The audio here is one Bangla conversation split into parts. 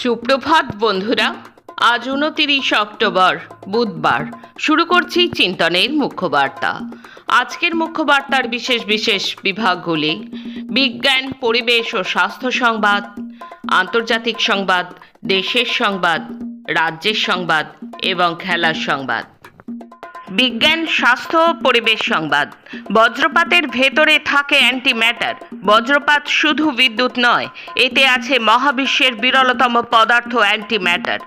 সুপ্রভাত বন্ধুরা, আজ উনতিরিশ অক্টোবর, বুধবার। শুরু করছি চিন্তনের মুখ্য বার্তা আজকের মুখ্য বার্তার বিশেষ বিশেষ বিভাগগুলি, বিজ্ঞান, পরিবেশ ও স্বাস্থ্য সংবাদ, আন্তর্জাতিক সংবাদ, দেশের সংবাদ, রাজ্যের সংবাদ এবং খেলার সংবাদ। বিজ্ঞান, স্বাস্থ্য পরিবেশ সংবাদ। বজ্রপাতের ভেতরে থাকে অ্যান্টি ম্যাটার বজ্রপাত শুধু বিদ্যুৎ নয়, এতে আছে মহাবিশ্বের বিরলতম পদার্থ অ্যান্টি ম্যাটার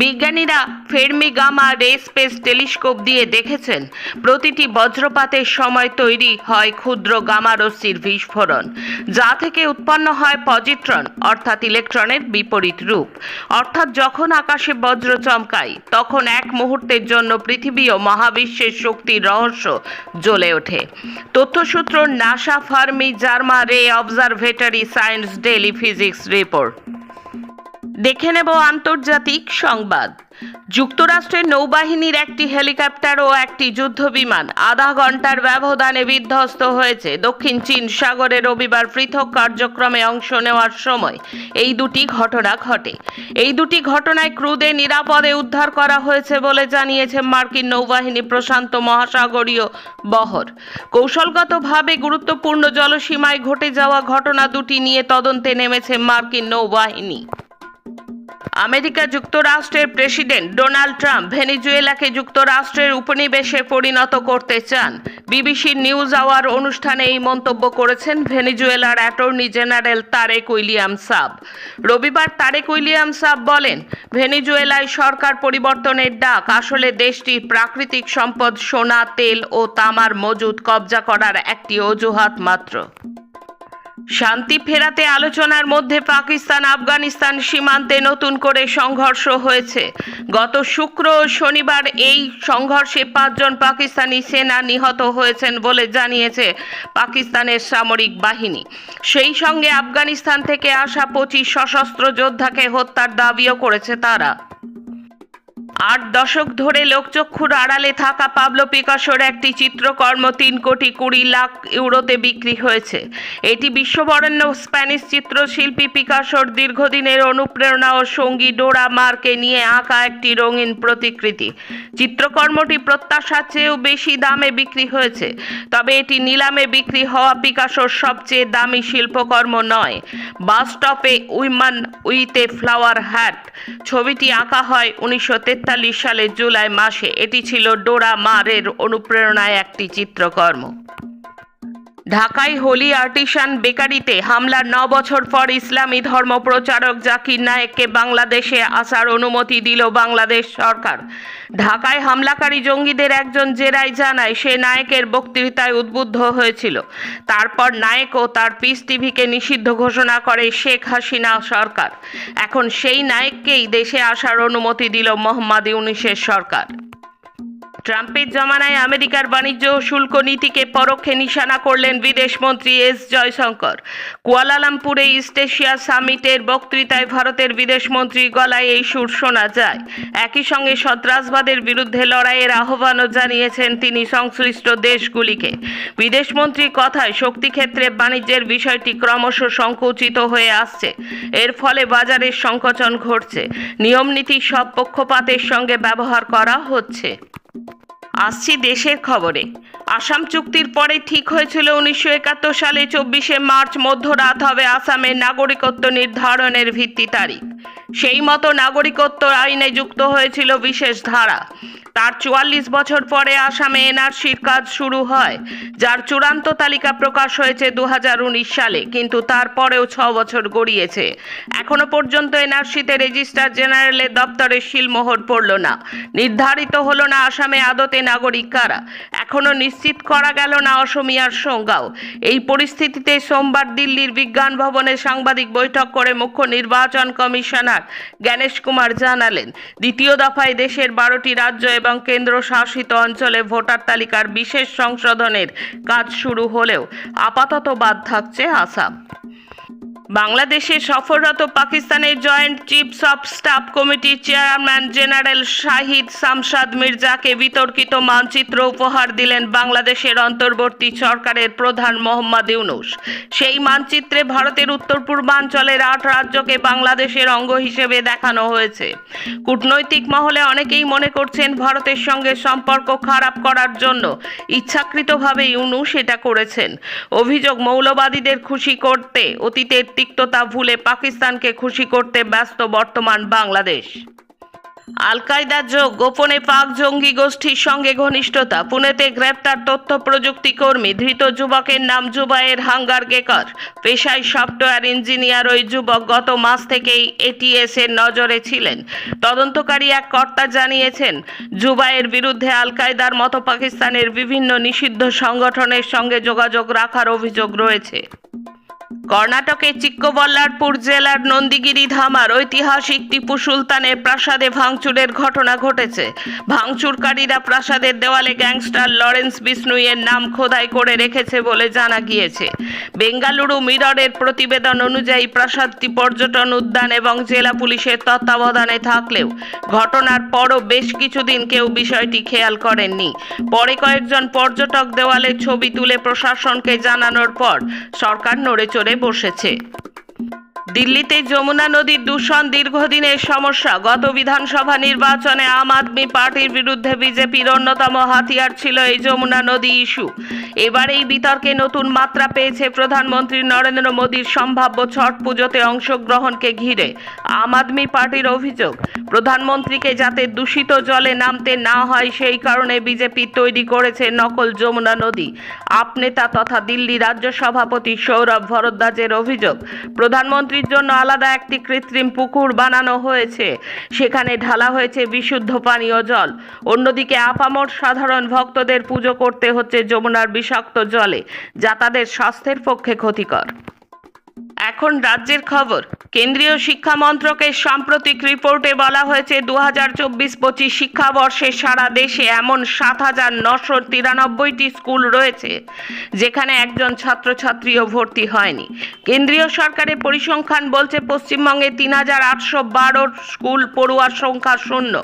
বিজ্ঞানীরা Fermi gamma ray space telescope দিয়ে দেখেছেন, প্রতিটি বজ্রপাতের সময় তৈরি হয় ক্ষুদ্র গামা রশ্মির বিস্ফোরণ, যা থেকে উৎপন্ন হয় পজিট্রন, অর্থাৎ ইলেকট্রনের বিপরীত রূপ। অর্থাৎ যখন আকাশে বজ্র চমকায়, তখন এক মুহূর্তের জন্য পৃথিবী ও মহাবিশ্বের শক্তির রহস্য জ্বলে ওঠে। তথ্যসূত্র NASA Fermi জার্মা ray observatory science daily physics report. দেখে নেব আন্তর্জাতিক সংবাদ। যুক্তরাষ্ট্রের নৌবাহিনীর একটি হেলিকপ্টার ও একটি যুদ্ধবিমান আধা ঘণ্টার ব্যবধানে বিধ্বস্ত হয়েছে। দক্ষিণ চীন সাগরে রবিবার পৃথক কার্যক্রমে অংশ নেওয়ার সময় এই দুটি ঘটনা ঘটে। এই দুটি ঘটনায় ক্রুদের নিরাপদে উদ্ধার করা হয়েছে বলে জানিয়েছে মার্কিন নৌবাহিনী প্রশান্ত মহাসাগরীয় বহর। কৌশলগতভাবে গুরুত্বপূর্ণ জলসীমায় ঘটে যাওয়া ঘটনা দুটি নিয়ে তদন্তে নেমেছে মার্কিন নৌবাহিনী। আমেরিকা যুক্তরাষ্ট্রের প্রেসিডেন্ট ডোনাল্ড ট্রাম্প ভেনিজুয়েলাকে যুক্তরাষ্ট্রের উপনিবেশে পরিণত করতে চান। বিবিসি নিউজ আওয়ার অনুষ্ঠানে এই মন্তব্য করেছেন ভেনিজুয়েলার attorney general Tarek William Saab. রবিবার তারেক উইলিয়াম সাব বলেন, ভেনিজুয়েলায় সরকার পরিবর্তনের ডাক, আসলে দেশটির প্রাকৃতিক সম্পদ সোনা, তেল ও তামার মজুদ কবজা করার একটি অজুহাত মাত্র। শান্তি ফেরাতে আলোচনার মধ্যে পাকিস্তান, আফগানিস্তান সীমান্তে নতুন করে সংঘর্ষ হয়েছে। গত শুক্র ও শনিবার এই সংঘর্ষে পাঁচজন পাকিস্তানি সেনা নিহত হয়েছেন বলে জানিয়েছে পাকিস্তানের সামরিক বাহিনী। সেই সঙ্গে আফগানিস্তান থেকে আসা পঁচিশ সশস্ত্র যোদ্ধাকে হত্যার দাবিও করেছে তারা। আট দশক ধরে লোকচক্ষুর আড়ালে থাকা পাবলো পিকাসোর একটি চিত্রকর্ম, তিন কোটি কুড়ি লাখ ইউরোতে বিক্রি হয়েছে। এটি বিশ্ববরেণ্য স্প্যানিশ চিত্রশিল্পী পিকাসোর দীর্ঘদিনের অনুপ্রেরণা ও সঙ্গী ডোরা মার্কে নিয়ে আঁকা একটি রঙিন প্রতিকৃতি। চিত্রকর্মটি প্রত্যাশার চেয়েও বেশি দামে বিক্রি হয়েছে, তবে এটি নিলামে বিক্রি হওয়া পিকাসোর সবচেয়ে দামি শিল্পকর্ম নয়। Bus স্টপে woman with a flower hat. ছবিটি আঁকা হয় উনিশশো তেতাল্লিশ সালের জুলাই মাসে এটি ছিল ডোরা মারের অনুপ্রেরণায় একটি চিত্রকর্ম। ঢাকায় হোলি আর্টিসান বেকারিতে হামলার ন বছর পর ইসলামী ধর্ম প্রচারক জাকির নায়েককে বাংলাদেশে আসার অনুমতি দিল বাংলাদেশ সরকার। ঢাকায় হামলাকারী জঙ্গিদের একজন জেরাই জানায়, সে নায়েকের বক্তৃতায় উদ্বুদ্ধ হয়েছিল। তারপর নায়েক ও তার পিস টিভিকে নিষিদ্ধ ঘোষণা করে শেখ হাসিনা সরকার। এখন সেই নায়েককেই দেশে আসার অনুমতি দিল মোহাম্মদ ইউনিসের সরকার। ট্রাম্পের জমানায় আমেরিকার বাণিজ্য শুল্ক নীতিকে পরোক্ষে নিশানা করলেন বিদেশমন্ত্রী এস জয়শঙ্কর। কুয়ালালামপুরে ইস্ট এশিয়া সামিটের বক্তৃতায় ভারতের বিদেশমন্ত্রী গলায় এই সুর শোনা যায়। একই সঙ্গে সন্ত্রাসবাদের বিরুদ্ধে লড়াইয়ের আহ্বানও জানিয়েছেন তিনি সংশ্লিষ্ট দেশগুলিকে। বিদেশমন্ত্রীর কথায় শক্তিক্ষেত্রে বাণিজ্যের বিষয়টি ক্রমশ সংকুচিত হয়ে আসছে। এর ফলে বাজারের সংকোচন ঘটছে। নিয়মনীতি সব পক্ষপাতের সঙ্গে ব্যবহার করা হচ্ছে। আসছি দেশের খবরে। আসাম চুক্তির পরে ঠিক হয়েছিল উনিশশো একাত্তর সালে চব্বিশে মার্চ মধ্যরাত হবে আসামের নাগরিকত্ব নির্ধারণের ভিত্তি তারিখ। সেই মতো নাগরিকত্ব আইনে যুক্ত হয়েছিল বিশেষ ধারা। তার চুয়াল্লিশ বছর পরে আসামে এনআরসির কাজ শুরু হয়, যার চূড়ান্ত তালিকা প্রকাশ হয়েছে দু হাজার উনিশ সালে, কিন্তু তারপরেও ছ বছর গড়িয়েছে। এখনও পর্যন্ত এনআরসিতে রেজিস্ট্রার জেনারেলের দপ্তরে শিলমোহর পড়ল না। নির্ধারিত হলো না আসামে আদতে নাগরিক কারা। এখনও নিশ্চিত করা গেল না অসমিয়ার সংজ্ঞাও। এই পরিস্থিতিতে সোমবার দিল্লির বিজ্ঞান ভবনে সাংবাদিক বৈঠক করে মুখ্য নির্বাচন কমিশনার জ্ঞানেশ কুমার জানালেন, দ্বিতীয় দফায় দেশের বারোটি রাজ্য এবং কেন্দ্রশাসিত অঞ্চলে ভোটার তালিকার বিশেষ সংশোধনের কাজ শুরু হলেও আপাতত বাদ থাকছে আসাম। বাংলাদেশে সফররত পাকিস্তানের জয়েন্ট চিফস অফ স্টাফ কমিটির চেয়ারম্যান জেনারেল শাহিদ শামশাদ মির্জাকে বিতর্কিত মানচিত্র উপহার দিলেন বাংলাদেশের অন্তর্বর্তী সরকারের প্রধান মোহাম্মদ ইউনুস। সেই মানচিত্রে ভারতের উত্তর পূর্বাঞ্চলের আট রাজ্যকে বাংলাদেশের অঙ্গ হিসেবে দেখানো হয়েছে। কূটনৈতিক মহলে অনেকেই মনে করছেন ভারতের সঙ্গে সম্পর্ক খারাপ করার জন্য ইচ্ছাকৃতভাবে ইউনুস এটা করেছেন। অভিযোগ মৌলবাদীদের খুশি করতে, অতীতের তিক্ততা ভুলে পাকিস্তানকে খুশি করতে ব্যস্ত বর্তমান বাংলাদেশ। আল কায়দা যোগ, গোপনে পাক জঙ্গি গোষ্ঠীর সঙ্গে ঘনিষ্ঠতা, পুনেতে গ্রেপ্তার তথ্য প্রযুক্তি কর্মী, ধৃত যুবকের নাম জুবাইয়ের হাঙ্গার গেকার। পেশায় সফটওয়্যার ইঞ্জিনিয়ার ওই যুবক গত মাস থেকেই এটিএস এর নজরে ছিলেন। তদন্তকারী এক কর্তা জানিয়েছেন জুবাইয়ের বিরুদ্ধে আল কায়দার মতো পাকিস্তানের বিভিন্ন নিষিদ্ধ সংগঠনের সঙ্গে যোগাযোগ রাখার অভিযোগ রয়েছে। কর্ণাটকের চিক্কবল্লারপুর জেলার নন্দীগিরি ধামার ঐতিহাসিক টিপু সুলতানের প্রাসাদে ভাঙচুরের ঘটনা ঘটেছে। ভাঙচুরকারীরা প্রাসাদের দেওয়ালে গ্যাংস্টার লরেন্স বিষ্ণুইয়ের নাম খোদাই করে রেখেছে বলে জানা গিয়েছে। বেঙ্গালুরু মিররের প্রতিবেদন অনুযায়ী প্রাসাদটি পর্যটন উদ্যান এবং জেলা পুলিশের তত্ত্বাবধানে থাকলেও ঘটনার পরও বেশ কিছুদিন কেউ বিষয়টি খেয়াল করেননি। পরে কয়েকজন পর্যটক দেওয়ালে ছবি তুলে প্রশাসনকে জানানোর পর সরকার নড়ে চড়ে বসেছে। দিল্লিতে যমুনা নদীর দূষণ দীর্ঘদিনের সমস্যা। গত বিধানসভা নির্বাচনে আম আদমি পার্টির বিরুদ্ধে বিজেপির অন্যতম হাতিয়ার ছিল এই যমুনা নদী ইস্যু। এবার এই বিতর্কে নতুন মাত্রা পেয়েছে প্রধানমন্ত্রী নরেন্দ্র মোদীর সম্ভাব্য ছট পুজোতে অংশগ্রহণকে ঘিরে। আম আদমি পার্টির অভিযোগ, প্রধানমন্ত্রীকে যাতে দূষিত জলে নামতে না হয় সেই কারণে বিজেপি তৈরি করেছে নকল যমুনা নদী। আপ নেতা তথা দিল্লি রাজ্য সভাপতি সৌরভ ভরদ্বাজের অভিযোগ প্রধানমন্ত্রীর জন্য আলাদা একটি কৃত্রিম পুকুর বানানো হয়েছে। সেখানে ঢালা হয়েছে বিশুদ্ধ পানীয় জল। অন্যদিকে আপামর সাধারণ ভক্তদের পুজো করতে হচ্ছে যমুনার বিষাক্ত জলে, যা তাদের স্বাস্থ্যের পক্ষে ক্ষতিকর। এখন রাজ্যের খবর। কেন্দ্রীয় শিক্ষা মন্ত্রকের সাম্প্রতিক রিপোর্টে বলা হয়েছে দু হাজার চব্বিশ পঁচিশ শিক্ষাবর্ষে সারা দেশে এমন সাত হাজার নশো তিরানব্বইটি স্কুল রয়েছে, যেখানে একজন ছাত্রছাত্রীও ভর্তি হয়নি। কেন্দ্রীয় সরকারের পরিসংখ্যান বলছে, পশ্চিমবঙ্গে তিন হাজার আটশো বারো স্কুল পড়ুয়ার সংখ্যা শূন্য।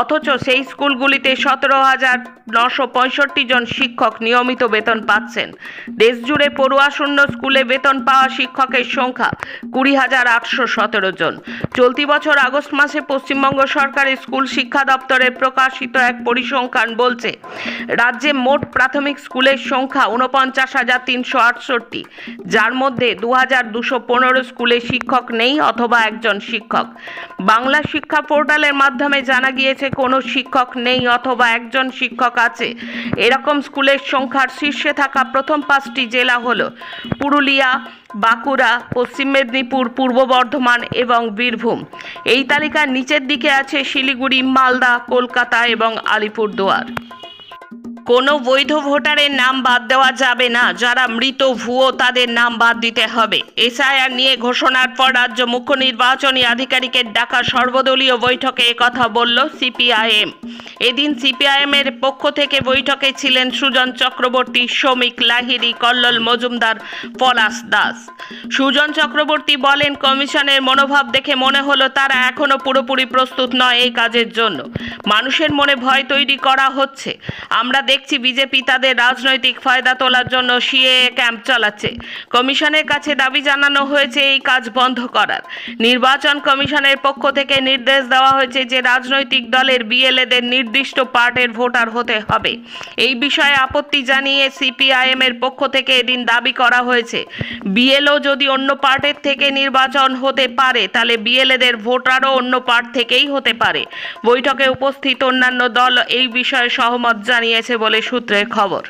অথচ সেই স্কুলগুলিতে সতেরো হাজার নশো পঁয়ষট্টি জন শিক্ষক নিয়মিত বেতন পাচ্ছেন। দেশজুড়ে পড়ুয়া শূন্য স্কুলে বেতন পাওয়া শিক্ষকের সংখ্যা কুড়ি হাজার আটশো সতেরো জন। চলতি বছর আগস্ট মাসে পশ্চিমবঙ্গ সরকারের স্কুল শিক্ষা দপ্তরে প্রকাশিত এক পরিসংখ্যান বলছে, রাজ্যে মোট প্রাথমিক স্কুলের সংখ্যা উনপঞ্চাশ হাজার তিনশো আটষট্টি, যার মধ্যে দু হাজার দুশো পনেরো স্কুলে শিক্ষক নেই অথবা একজন শিক্ষক। বাংলা শিক্ষা পোর্টালের মাধ্যমে জানা গিয়েছে, কোনো শিক্ষক নেই অথবা একজন শিক্ষক আছে। এরকম স্কুলের সংখ্যার শীর্ষে থাকা প্রথম পাঁচটি জেলা হলো পুরুলিয়া বাঁকুড়া, পশ্চিম মেদিনীপুর, পূর্ব বর্ধমান এবং বীরভূম। এই তালিকার নিচের দিকে আছে শিলিগুড়ি, মালদা, কলকাতা এবং আলিপুরদুয়ার। কোনো বৈধ ভোটারের নাম বাদ দেওয়া যাবে না। যারা মৃত ভুয়ো তাদের নাম বাদ দিতে হবে। এসআইআর নিয়ে ঘোষণার পর রাজ্য মুখ্য নির্বাচনী আধিকারিকের ডাকা সর্বদলীয় বৈঠকে একথা বলল সিপিআইএম। এদিন সিপিআইএম এর পক্ষ থেকে বৈঠকে ছিলেন সুজন চক্রবর্তী, শ্রমিক লাহিরি কল্লোল মজুমদার, পলাশ দাস। সুজন চক্রবর্তী বলেন, কমিশনের মনোভাব দেখে মনে হলো তারা এখনও পুরোপুরি প্রস্তুত নয় এই কাজের জন্য। মানুষের মনে ভয় তৈরি করা হচ্ছে। আমরা দেখছি বিজেপি তাদের রাজনৈতিক ফায়দা তোলার জন্য সিএ ক্যাম্প চালাচ্ছে। কমিশনের কাছে দাবি জানানো হয়েছে এই কাজ বন্ধ করার। নির্বাচন কমিশনের পক্ষ থেকে নির্দেশ দেওয়া হয়েছে যে রাজনৈতিক দলের বিএলএদের নির্দিষ্ট পার্টের ভোটার হতে হবে। এই বিষয়ে আপত্তি জানিয়ে সিপিআইএম এর পক্ষ থেকে এদিন দাবি করা হয়েছে। বিএলও যদি অন্য পার্টের থেকে নির্বাচন হতে পারে, তাহলে বিএলএদের ভোটারও অন্য পার্ট থেকেই হতে পারে। বৈঠকে উপস্থিত অন্যান্য দল এই বিষয়ে সহমত জানিয়েছে বলে সূত্রের খবর।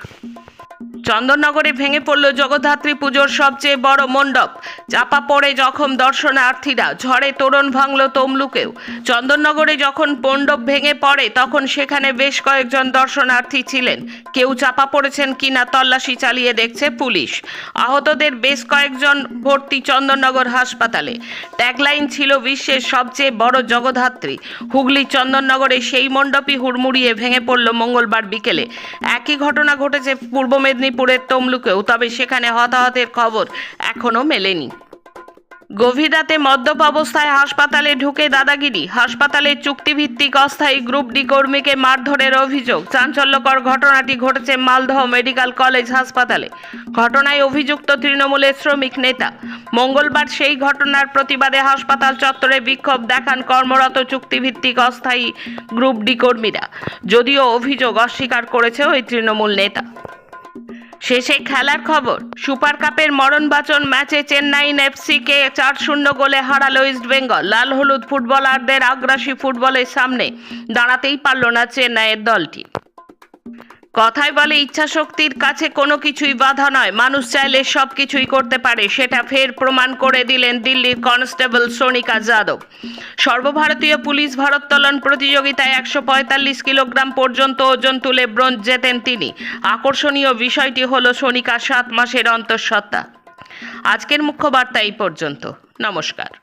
চন্দননগরে ভেঙে পড়ল জগদ্ধাত্রী পুজোর সবচেয়ে বড় মণ্ডপ। চাপা পড়ে জখম দর্শনার্থীরা, ঝড়ে তোরণ ভাঙল তমলুকেও। চন্দননগরে যখন মণ্ডপ ভেঙে পড়ে, তখন সেখানে বেশ কয়েকজন দর্শনার্থী ছিলেন। কেউ চাপা পড়েছেন কিনা তল্লাশি চালিয়ে দেখছে পুলিশ। আহতদের বেশ কয়েকজন ভর্তি চন্দননগর হাসপাতালে। ট্যাগলাইন ছিল বিশ্বের সবচেয়ে বড় জগদ্ধাত্রী। হুগলি চন্দননগরে সেই মণ্ডপই হুড়মুড়িয়ে ভেঙে পড়ল মঙ্গলবার বিকেলে। একই ঘটনা ঘটেছে পূর্ব মেদিনীপুরের তমলুকেও, তবে সেখানে হতাহতের খবর এখনও মেলেনি। গভীর রাতে মদ্যপ অবস্থায় হাসপাতালে ঢুকে দাদাগিরি হাসপাতালের চুক্তিভিত্তিক অস্থায়ী গ্রুপ ডি কর্মীকে মারধরের অভিযোগ, চাঞ্চল্যকর ঘটনাটি ঘটেছে মালদহ মেডিকেল কলেজ হাসপাতালে। ঘটনায় অভিযুক্ত তৃণমূলের শ্রমিক নেতা। মঙ্গলবার সেই ঘটনার প্রতিবাদে হাসপাতাল চত্বরে বিক্ষোভ দেখান কর্মরত চুক্তিভিত্তিক অস্থায়ী গ্রুপ ডি কর্মীরা। যদিও অভিযোগ অস্বীকার করেছে ওই তৃণমূল নেতা। শেষে খেলার খবর। সুপার কাপের মরণবাচন ম্যাচে চেন্নাইন এফসিকে চার শূন্য গোলে হারালো ইস্ট বেঙ্গল। লাল হলুদ ফুটবলারদের আগ্রাসী ফুটবলের সামনে দাঁড়াতেই পারল না চেন্নাইয়ের দলটি। কথায় বলে ইচ্ছা শক্তির কাছে কোনো কিছুই বাধা নয়। মানুষ চাইলে সব কিছুই করতে পারে, সেটা ফের প্রমাণ করে দিলেন দিল্লির কনস্টেবল সোনিকা যাদব। সর্বভারতীয় পুলিশ ভারোত্তোলন প্রতিযোগিতায় একশো পঁয়তাল্লিশ কিলোগ্রাম পর্যন্ত ওজন তুলে ব্রোঞ্জ জেতেন তিনি। আকর্ষণীয় বিষয়টি হলো সোনিকা সাত মাসের অন্তঃসত্ত্বা। আজকের মুখ্য বার্তা এই পর্যন্ত। নমস্কার।